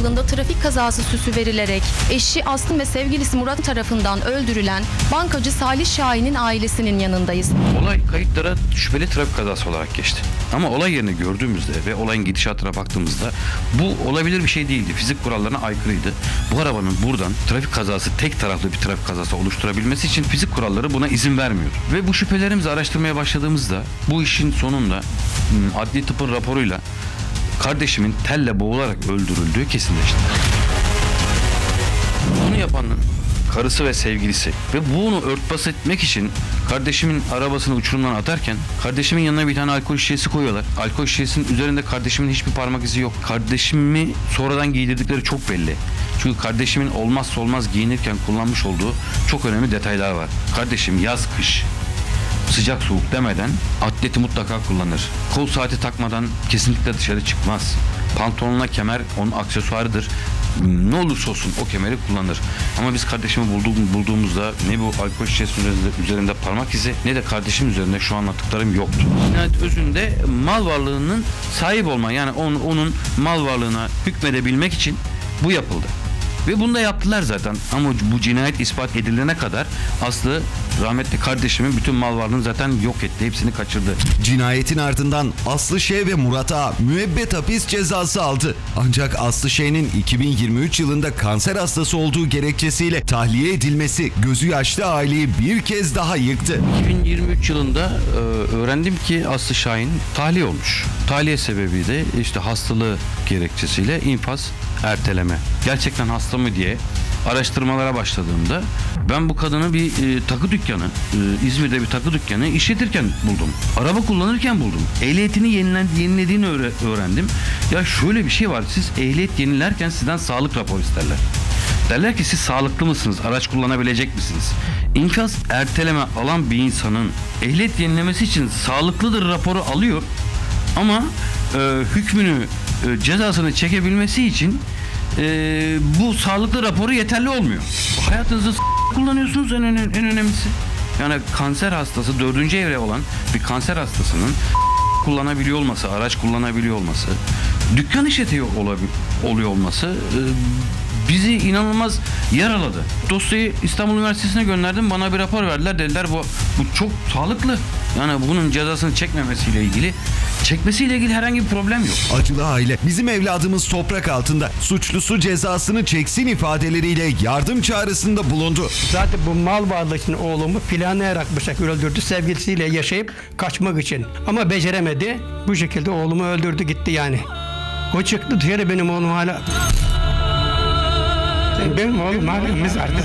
yılında trafik kazası süsü verilerek eşi Aslı ve sevgilisi Murat tarafından öldürülen bankacı Salih Şahin'in ailesinin yanındayız. Olay kayıtlara şüpheli trafik kazası olarak geçti. Ama olay yerini gördüğümüzde ve olayın gidişatına baktığımızda bu olabilir bir şey değildi. Fizik kurallarına aykırıydı. Bu arabanın buradan trafik kazası tek taraflı bir trafik kazası oluşturabilmesi için fizik kuralları buna izin vermiyor. Ve bu şüphelerimizi araştırmaya başladığımızda bu işin sonunda hmm, adli tıpın raporuyla kardeşimin telle boğularak öldürüldüğü kesinleşti. Bunu yapanın karısı ve sevgilisi ve bunu örtbas etmek için kardeşimin arabasını uçurumdan atarken kardeşimin yanına bir tane alkol şişesi koyuyorlar. Alkol şişesinin üzerinde kardeşimin hiçbir parmak izi yok. Kardeşimi sonradan giydirdikleri çok belli. Çünkü kardeşimin olmazsa olmaz giyinirken kullanmış olduğu çok önemli detaylar var. Kardeşim yaz kış sıcak soğuk demeden atleti mutlaka kullanır. Kol saati takmadan kesinlikle dışarı çıkmaz. Pantolonuna kemer onun aksesuarıdır. Ne olursa olsun o kemeri kullanır. Ama biz kardeşimi bulduğum, bulduğumuzda ne bu alkol şişesinin üzerinde, parmak izi ne de kardeşim üzerinde şu anlattıklarım yoktu. Cinayet özünde mal varlığının sahip olma yani onun, onun mal varlığına hükmedebilmek için bu yapıldı. Ve bunu da yaptılar zaten. Ama bu cinayet ispat edilene kadar Aslı rahmetli kardeşimin bütün mal varlığını zaten yok etti. Hepsini kaçırdı. Cinayetin ardından Aslı Ş ve Murat A müebbet hapis cezası aldı. Ancak Aslı Ş'nin 2023 yılında kanser hastası olduğu gerekçesiyle tahliye edilmesi gözü yaşlı aileyi bir kez daha yıktı. 2023 yılında e, öğrendim ki Aslı Şahin tahliye olmuş. Tahliye sebebi de işte hastalığı gerekçesiyle infaz erteleme. Gerçekten hasta mı diye araştırmalara başladığımda ben bu kadını bir e, takı dükkanı, e, İzmir'de bir takı dükkanı işletirken buldum. Araba kullanırken buldum. Ehliyetini yenilen, yenilediğini öğre- öğrendim. Ya şöyle bir şey var. Siz ehliyet yenilerken sizden sağlık raporu isterler. Derler ki siz sağlıklı mısınız? Araç kullanabilecek misiniz? İnfaz erteleme alan bir insanın ehliyet yenilemesi için sağlıklıdır raporu alıyor. Ama e, hükmünü, e, cezasını çekebilmesi için e, bu sağlıklı raporu yeterli olmuyor. Hayatınızı kullanıyorsunuz en, öne- en önemlisi. Yani kanser hastası dördüncü evre olan bir kanser hastasının kullanabiliyor olması, araç kullanabiliyor olması, dükkan işletiyor olabi- oluyor olması e, bizi inanılmaz yaraladı. Dosyayı İstanbul Üniversitesi'ne gönderdim. Bana bir rapor verdiler. Dediler bu bu çok sağlıklı. Yani bunun cezasını çekmemesiyle ilgili çekmesiyle ilgili herhangi bir problem yok. Acılı aile bizim evladımız toprak altında suçlusu cezasını çeksin ifadeleriyle yardım çağrısında bulundu. Zaten bu mal varlığı için oğlumu planlayarak bu şekilde öldürdü. Sevgilisiyle yaşayıp kaçmak için. Ama beceremedi. Bu şekilde oğlumu öldürdü gitti yani. O çıktı dışarı benim oğlum hala. Benim oğlum hala mezarda.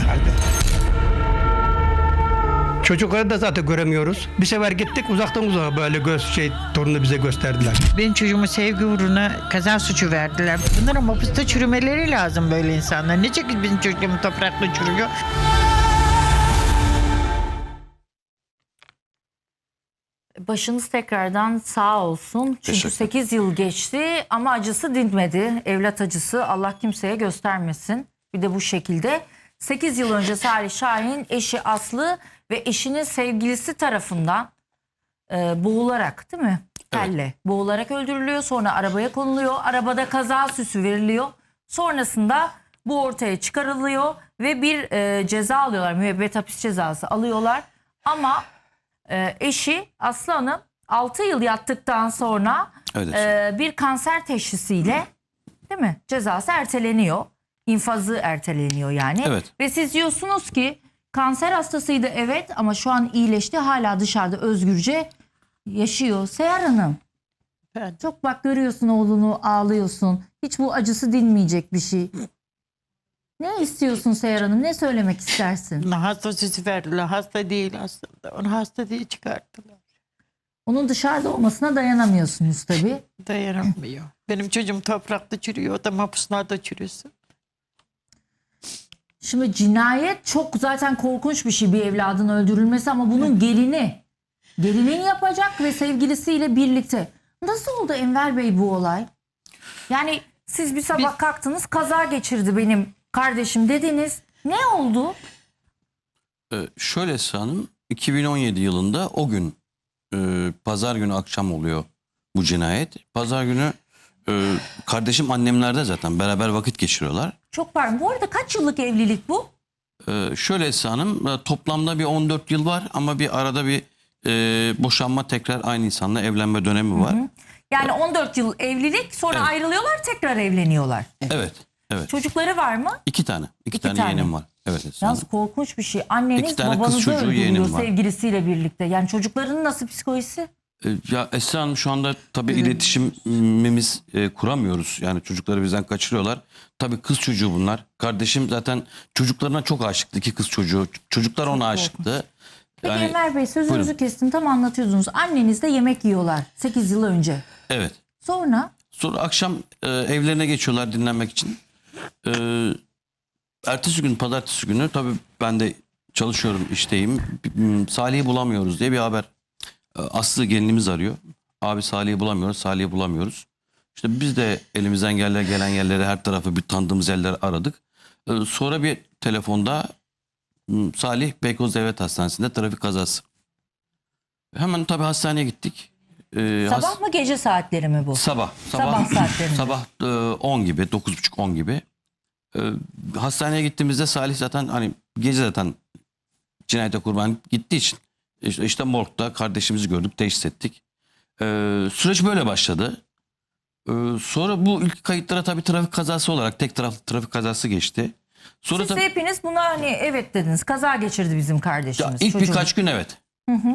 Çocukları da zaten göremiyoruz. Bir sefer gittik uzaktan uzağa böyle göz şey torunu bize gösterdiler. Benim çocuğumu sevgi uğruna kaza suçu verdiler. Bunların hapiste çürümeleri lazım böyle insanlar. Ne çekil benim çocuğum toprakta çürüyor. Başınız tekrardan sağ olsun. Çünkü Teşekkür 8 yıl geçti ama acısı dinmedi. Evlat acısı Allah kimseye göstermesin. Bir de bu şekilde. 8 yıl önce Salih Şahin eşi Aslı ve eşinin sevgilisi tarafından e, boğularak değil mi? Telle boğularak öldürülüyor. Sonra arabaya konuluyor. Arabada kaza süsü veriliyor. Sonrasında bu ortaya çıkarılıyor ve bir e, ceza alıyorlar. Müebbet hapis cezası alıyorlar. Ama e, eşi Aslı Hanım 6 yıl yattıktan sonra Evet. e, bir kanser teşhisiyle değil mi? Cezası erteleniyor. İnfazı erteleniyor yani. Evet. Ve siz diyorsunuz ki kanser hastasıydı evet ama şu an iyileşti hala dışarıda özgürce yaşıyor. Seher Hanım Ben- çok bak görüyorsun oğlunu ağlıyorsun. Hiç bu acısı dinmeyecek bir şey. Ne istiyorsun Seher Hanım? Ne söylemek istersin? Hasta süsü verdiler. Hasta değil aslında. Onu hasta diye çıkarttılar. Onun dışarıda olmasına dayanamıyorsunuz tabii. Dayanamıyor. Benim çocuğum toprakta çürüyor. O da mahpuslerde çürüsün. Şimdi cinayet çok zaten korkunç bir şey bir evladın öldürülmesi ama bunun gelini. Gelinin yapacak ve sevgilisiyle birlikte. Nasıl oldu Enver Bey bu olay? Yani siz bir sabah kalktınız kaza geçirdi benim kardeşim dediniz. Ne oldu? Ee, şöyle Esra Hanım 2017 yılında o gün e, pazar günü akşam oluyor bu cinayet. Pazar günü Ee, kardeşim annemlerde zaten beraber vakit geçiriyorlar. Çok pardon. Bu arada kaç yıllık evlilik bu? Ee, şöyle Esra Hanım e, toplamda bir 14 yıl var ama bir arada bir e, boşanma tekrar aynı insanla evlenme dönemi var. Yani 14 yıl evlilik sonra Evet. ayrılıyorlar tekrar evleniyorlar. Evet. Evet. Çocukları var mı? İki tane. iki, İki tane, tane. yeğenim var. Evet Esra Hanım. Yalnız korkunç bir şey. Anneniz İki tane kız babanızı çocuğu, yeğenim öldürüyor var. sevgilisiyle birlikte. Yani çocukların nasıl psikolojisi? Ee, Ya Esra Hanım şu anda tabii iletişimimiz e, kuramıyoruz. Yani çocukları bizden kaçırıyorlar. Tabii kız çocuğu bunlar. Kardeşim zaten çocuklarına çok aşıktı. iki kız çocuğu. Çocuklar ona aşıktı. Peki Yani Enver Bey sözünüzü buyurun. kestim tam anlatıyordunuz. Annenizle yemek yiyorlar 8 yıl önce. evet. Sonra Sonra akşam e, evlerine geçiyorlar dinlenmek için. E, ertesi gün pazartesi günü tabii ben de çalışıyorum işteyim. Salih'i bulamıyoruz diye bir haber. E, Aslı gelinimiz arıyor. Abi Salih'i bulamıyoruz, Salih'i bulamıyoruz. İşte biz de elimizden gelen, gelen yerleri her tarafı bir tanıdığımız yerleri aradık. E, sonra bir telefonda m, Salih Beykoz Devlet Hastanesi'nde trafik kazası. Hemen tabii hastaneye gittik. E, has- sabah mı gece saatleri mi bu? Sabah. Sabah saatlerinde. Sabah e, 10 gibi, 9.30-10 gibi. E, hastaneye gittiğimizde Salih zaten hani gece zaten cinayete kurban gittiği için işte, işte morgda kardeşimizi gördük, teşhis ettik. E, süreç böyle başladı. E, sonra bu ilk kayıtlara tabii trafik kazası olarak tek taraflı trafik kazası geçti. Sonra Siz de hepiniz buna hani evet dediniz. Kaza geçirdi bizim ya kardeşimiz. ilk çocuğumuz. birkaç gün evet.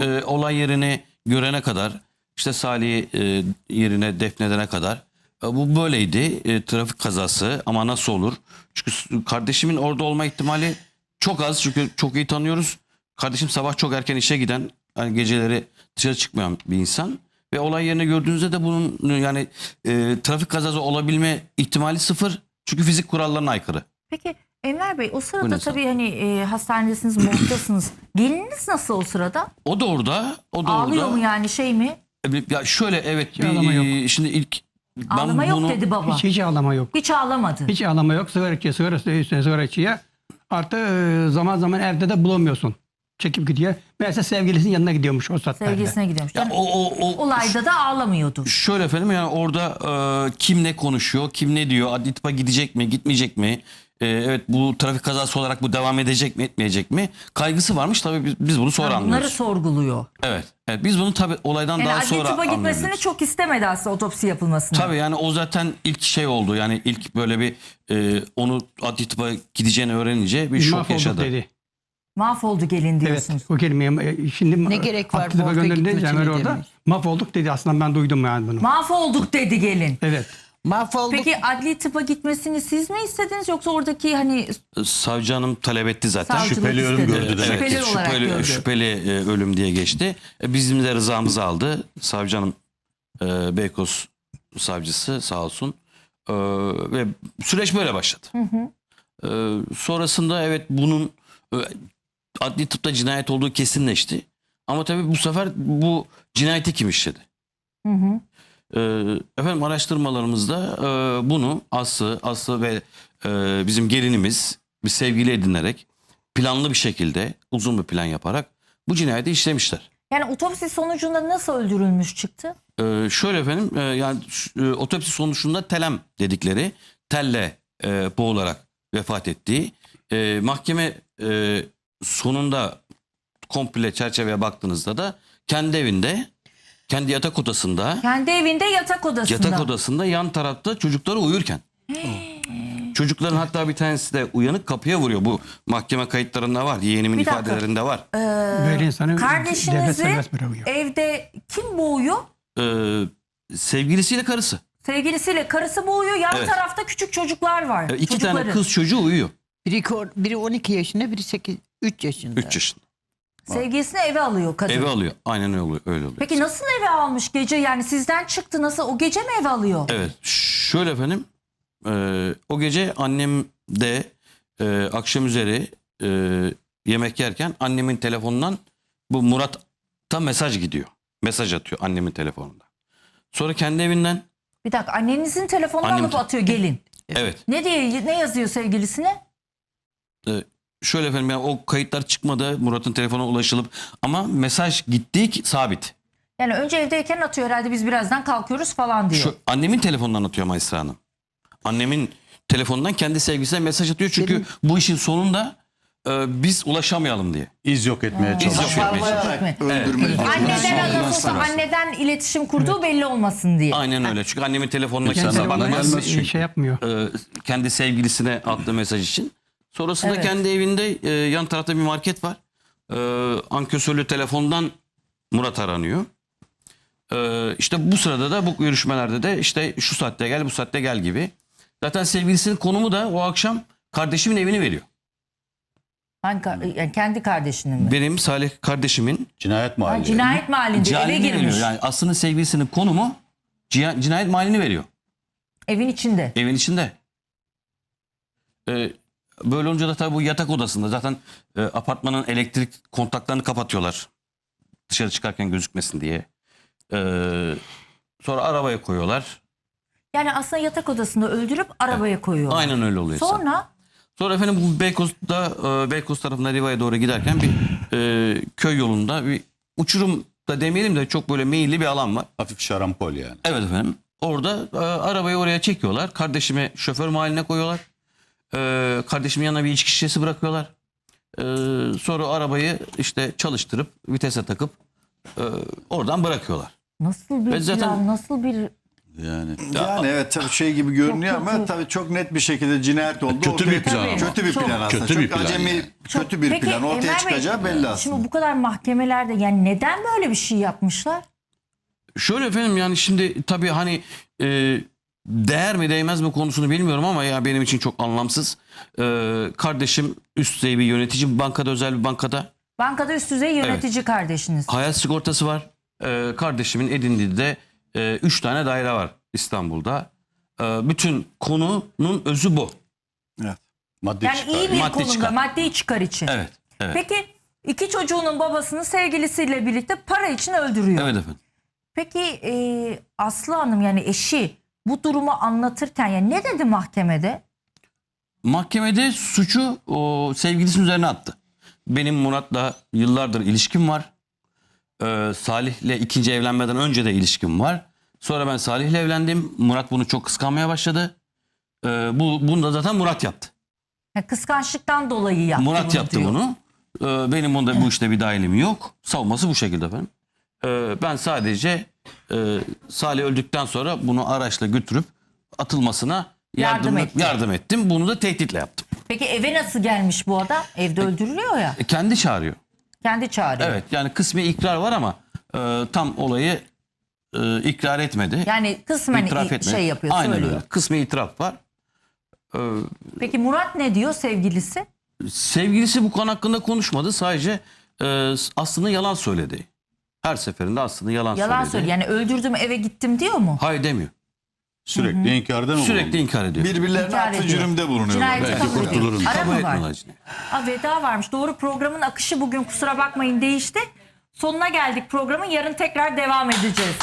Ee, olay yerini görene kadar işte Salih'i e, yerine defnedene kadar e, bu böyleydi. E, trafik kazası ama nasıl olur? Çünkü kardeşimin orada olma ihtimali çok az çünkü çok iyi tanıyoruz. Kardeşim sabah çok erken işe giden hani geceleri dışarı çıkmayan bir insan ve olay yerini gördüğünüzde de bunun yani e, trafik kazası olabilme ihtimali sıfır. Çünkü fizik kurallarına aykırı. Peki Enver Bey o sırada Buyurun tabii hani e, hastanedesiniz, morgdasınız. Gelininiz nasıl o sırada? O da orada. O da Ağlıyor orada. mu yani şey mi? E, Ya şöyle evet Hiç ağlama yok. bir, şimdi ilk ben Ağlama yok bunu dedi baba. Hiç, hiç ağlama yok. Hiç ağlamadı. Hiç ağlama yok. Sigara içiyor, sigara üstüne sigara içiyor. Artı e, zaman zaman evde de bulamıyorsun. Çekip gidiyor. Meğerse sevgilisinin yanına gidiyormuş o saatlerde. Sevgilisine gidiyormuş. ya Yani o, o, o olayda da ağlamıyordu. şöyle efendim yani orada e, kim ne konuşuyor, kim ne diyor, adli tıpa gidecek mi, gitmeyecek mi? E, evet bu trafik kazası olarak bu devam edecek mi, etmeyecek mi? Kaygısı varmış tabii biz, biz bunu sonra Yani bunları anlıyoruz. sorguluyor. Evet, evet. Biz bunu tabii olaydan Yani daha sonra tıpa gitmesini anlıyoruz. çok istemedi aslında otopsi yapılmasını. Tabii yani o zaten ilk şey oldu. Yani ilk böyle bir e, onu adli tıpa gideceğini öğrenince bir şok Mahvolduk yaşadı. dedi. Mahvoldu gelin Evet diyorsunuz. o kelimeyi e, şimdi Ne gerek var gönderdiğinde gitmesine Caner orada mahvolduk dedi aslında ben duydum yani bunu. Mahvolduk dedi gelin. evet. Mahvolduk. Peki adli tıpa gitmesini siz mi istediniz yoksa oradaki hani Savcı hanım talep etti zaten. savcılık Şüpheli ölüm istedi? gördü demek ki. Şüpheli olarak şüpheli, gördü. şüpheli e, ölüm diye geçti. E, bizim de rızamızı aldı. Savcı hanım e, Beykoz savcısı sağ olsun. E, ve süreç böyle başladı. E, sonrasında evet bunun e, adli tıpta cinayet olduğu kesinleşti. Ama tabii bu sefer bu cinayeti kim işledi? Hı hı. E, efendim araştırmalarımızda e, bunu Aslı, Aslı ve e, bizim gelinimiz bir sevgili edinerek planlı bir şekilde uzun bir plan yaparak bu cinayeti işlemişler. Yani otopsi sonucunda nasıl öldürülmüş çıktı? E, şöyle efendim e, yani e, otopsi sonucunda telem dedikleri telle e, boğularak vefat ettiği e, mahkeme e, sonunda komple çerçeveye baktığınızda da kendi evinde kendi yatak odasında Kendi evinde yatak odasında. Yatak odasında yan tarafta çocukları uyurken. Çocukların hatta bir tanesi de uyanık kapıya vuruyor. Bu mahkeme kayıtlarında var. Yeğenimin Bir dakika. ifadelerinde var. Böyle insanı devlet Kardeşinizi serbest bırakıyor. evde kim boğuyor? Ee, sevgilisiyle karısı. Sevgilisiyle karısı boğuyor. Yan Evet. tarafta küçük çocuklar var. Ee, iki Çocukları. tane kız çocuğu uyuyor. Biri, kor- biri 12 yaşında, biri 8, 3 yaşında. 3 yaşında. Sevgilisini eve alıyor kadın. Eve alıyor. Aynen öyle oluyor. Öyle oluyor. Peki nasıl eve almış gece? Yani sizden çıktı nasıl? O gece mi eve alıyor? Evet. Şöyle efendim. e, o gece annem de e, akşam üzeri e, yemek yerken annemin telefonundan bu Murat'a mesaj gidiyor. Mesaj atıyor annemin telefonunda. Sonra kendi evinden Bir dakika annenizin telefonunu Annem- alıp atıyor gelin. evet Ne diye ne yazıyor sevgilisine? Ee, şöyle efendim yani o kayıtlar çıkmadı Murat'ın telefona ulaşılıp ama mesaj gittiği ki sabit. Yani önce evdeyken atıyor herhalde biz birazdan kalkıyoruz falan diyor. Şu annemin telefonundan atıyor Maysra Hanım. Annemin telefonundan kendi sevgilisine mesaj atıyor çünkü bu işin sonunda e, biz ulaşamayalım diye. İz yok etmeye İz yok çalışıyor. etmeye çalışıyor. Anneden anneden iletişim kurduğu belli olmasın diye. Aynen öyle. Çünkü annemin telefonuna Geçen kimse zaman bakmaz. gelmez çünkü. şey yapmıyor. e, kendi sevgilisine attığı mesaj için. Sonrasında Evet. kendi evinde e, yan tarafta bir market var. E, ankesörlü telefondan Murat aranıyor. E, işte bu sırada da bu görüşmelerde de işte şu saatte gel bu saatte gel gibi. Zaten sevgilisinin konumu da o akşam kardeşimin evini veriyor. Hangi kar- yani kendi kardeşinin mi? Benim Salih kardeşimin Cinayet Ha, mahalli. cinayet mahallinde eve girmiş. veriyor. Yani aslında sevgilisinin konumu cina- cinayet mahallini veriyor. Evin içinde. Evin içinde. Ee, böyle olunca da tabii bu yatak odasında zaten e, apartmanın elektrik kontaklarını kapatıyorlar. Dışarı çıkarken gözükmesin diye. Ee, sonra arabaya koyuyorlar. Yani aslında yatak odasında öldürüp arabaya koyuyor. Aynen öyle oluyor. Sonra Sonra efendim bu Beykoz'da e, Beykoz tarafından Riva'ya doğru giderken bir e, köy yolunda bir uçurum da demeyelim de çok böyle meyilli bir alan var. Hafif şarampol yani. Evet efendim. Orada e, arabayı oraya çekiyorlar. Kardeşimi şoför mahalline koyuyorlar. E, kardeşimin yanına bir içki şişesi bırakıyorlar. E, sonra arabayı işte çalıştırıp vitese takıp e, oradan bırakıyorlar. nasıl bir Ben zaten- plan, nasıl bir Yani, yani evet tabii şey gibi görünüyor Çok ama kötü. tabii çok net bir şekilde cinayet oldu. Kötü ortaya bir plan çıkıyor. ama. Kötü bir Çok- plan aslında. Kötü bir çok plan acemi, yani. kötü bir Peki, plan ortaya Emel Bey, çıkacağı belli aslında. Şimdi bu kadar mahkemelerde yani neden böyle bir şey yapmışlar? Şöyle efendim yani şimdi tabii hani e, değer mi değmez mi konusunu bilmiyorum ama ya benim için çok anlamsız. E, kardeşim üst düzey bir yönetici bir bankada özel bir bankada. Bankada üst düzey yönetici kardeşiniz. Hayat sigortası var. Ee, kardeşimin Edindi'de 3 tane daire var İstanbul'da. Ee, bütün konunun özü bu. Evet. Maddi Yani çıkar. iyi bir Maddi konumda çıkar. maddi çıkar için. Evet. Evet. Peki iki çocuğunun babasını sevgilisiyle birlikte para için öldürüyor. Evet efendim. Peki e, Aslı Hanım yani eşi bu durumu anlatırken yani ne dedi mahkemede? Mahkemede suçu o, sevgilisinin üzerine attı. Benim Murat'la yıllardır ilişkim var. Ee, Salih'le ikinci evlenmeden önce de ilişkim var. Sonra ben Salih'le evlendim. Murat bunu çok kıskanmaya başladı. Ee, bu, bunu da zaten Murat yaptı. Yani kıskançlıktan dolayı yaptı Murat bunu yaptı diyor. bunu. Ee, benim onda bu işte bir dahilim yok. Savunması bu şekilde efendim. Ee, ben sadece e, Salih öldükten sonra bunu araçla götürüp atılmasına Yardım yardım, etti. yardım ettim. Bunu da tehditle yaptım. Peki eve nasıl gelmiş bu adam? Evde öldürülüyor ya. E, kendi çağırıyor. Kendi çağırıyor. Evet yani kısmi ikrar var ama e, tam olayı e, ikrar etmedi. Yani kısmen İtiraf i- etmedi. şey yapıyor, Aynen söylüyor. öyle. Kısmi itiraf var. Ee, Peki Murat ne diyor sevgilisi? sevgilisi bu konu hakkında konuşmadı. Sadece e, aslında yalan söyledi. Her seferinde aslında yalan, Yalan söyledi. söylüyor. Yani öldürdüm eve gittim diyor mu? Hayır demiyor. Sürekli inkarda mı Sürekli bulundu? inkar ediyor. Birbirlerine İnkar ediyor. cürümde bulunuyorlar. Cinayeti Belki kabul ediyor. Ara Kabul mı var? etmiyorlar. Aa, veda varmış. Doğru programın akışı bugün kusura bakmayın değişti. Sonuna geldik programın. Yarın tekrar devam edeceğiz.